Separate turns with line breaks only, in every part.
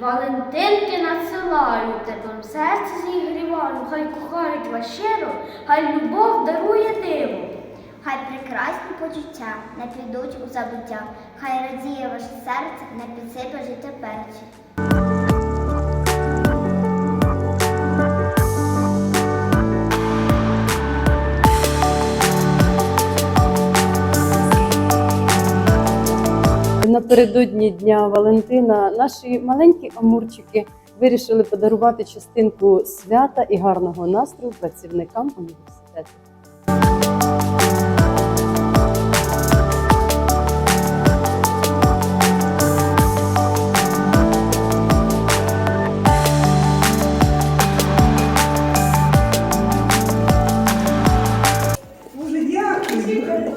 Валентинки надсилаю, теплом серце зігріваю, хай кохають вас щиро, хай любов дарує диво.
Хай прекрасні почуття не підуть у забуття, хай радіє ваше серце, не підсипе життя перчі.
Напередодні Дня Валентина наші маленькі амурчики вирішили подарувати частинку свята і гарного настрою працівникам університету.
Дуже дякую.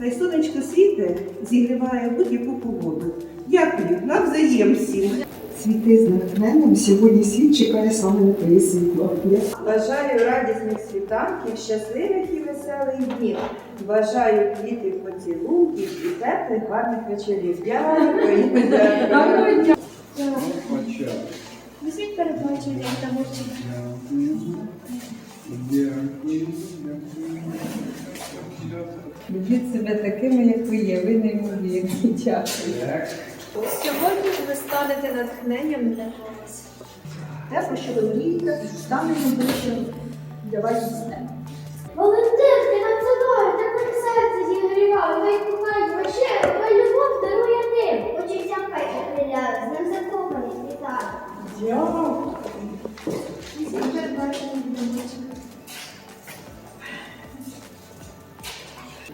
Хай сонечко світе, зігріває будь-яку погоду. Дякую, навзаєм всім.
Цвіти з натхненням сьогодні світ чекає саме на твоє світло.
Бажаю радісних світанків, щасливих і веселих днів. Бажаю квітів поцілунків і теплих гарних вечорів. Дякую. Дякую.
Візьміть передбачення та
Любіть себе такими, як ви є. Ви неймовірні. Дякую.
Сьогодні ви станете натхненням для когось.
Те, про що ви мрієте, стане найближчим для вас дійсним.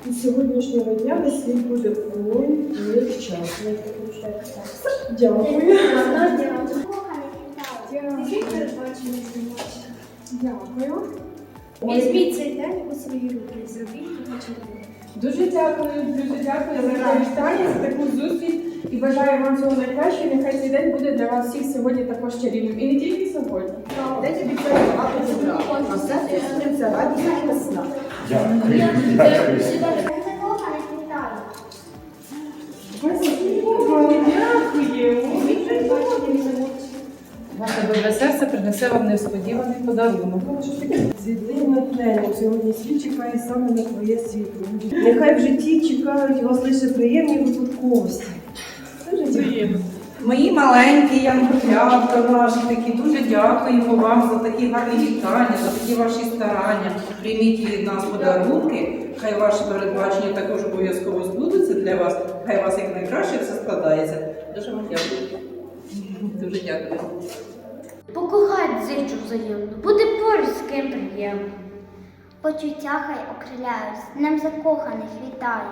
З
сьогоднішнього дня весь світ буде ой, невчасно. Дякую. Дякую.
Візьміть цей день у свої руки і зробіть його.
Дуже дякую, дуже дякую за таке вітання, за таку зустріч і бажаю вам всього найкращого. Нехай цей день буде для вас всіх сьогодні також чарівним. І не тільки сьогодні.
Обіцяє багато добра, а серце зустрінеться радість і весна.
Дякую. Ваше добре серце принесе вам несподіваний подарунок.
Світлим натхненням сьогодні світ чекає саме на твоє світло. Нехай в житті чекають вас лише приємні випадковості.
Мої маленькі янголятка наші такі, дуже дякуємо вам за такі гарні вітання, за такі ваші старання. Прийміть від нас подарунки. Хай ваші передбачення також обов'язково збудуться для вас. Хай вас якнайкраще все складається. Дуже вам дякую. Дуже дякую.
Покохать зичу взаємно, буде поруч з ким приємно.
Почуття хай окриляють, з закоханих вітаю.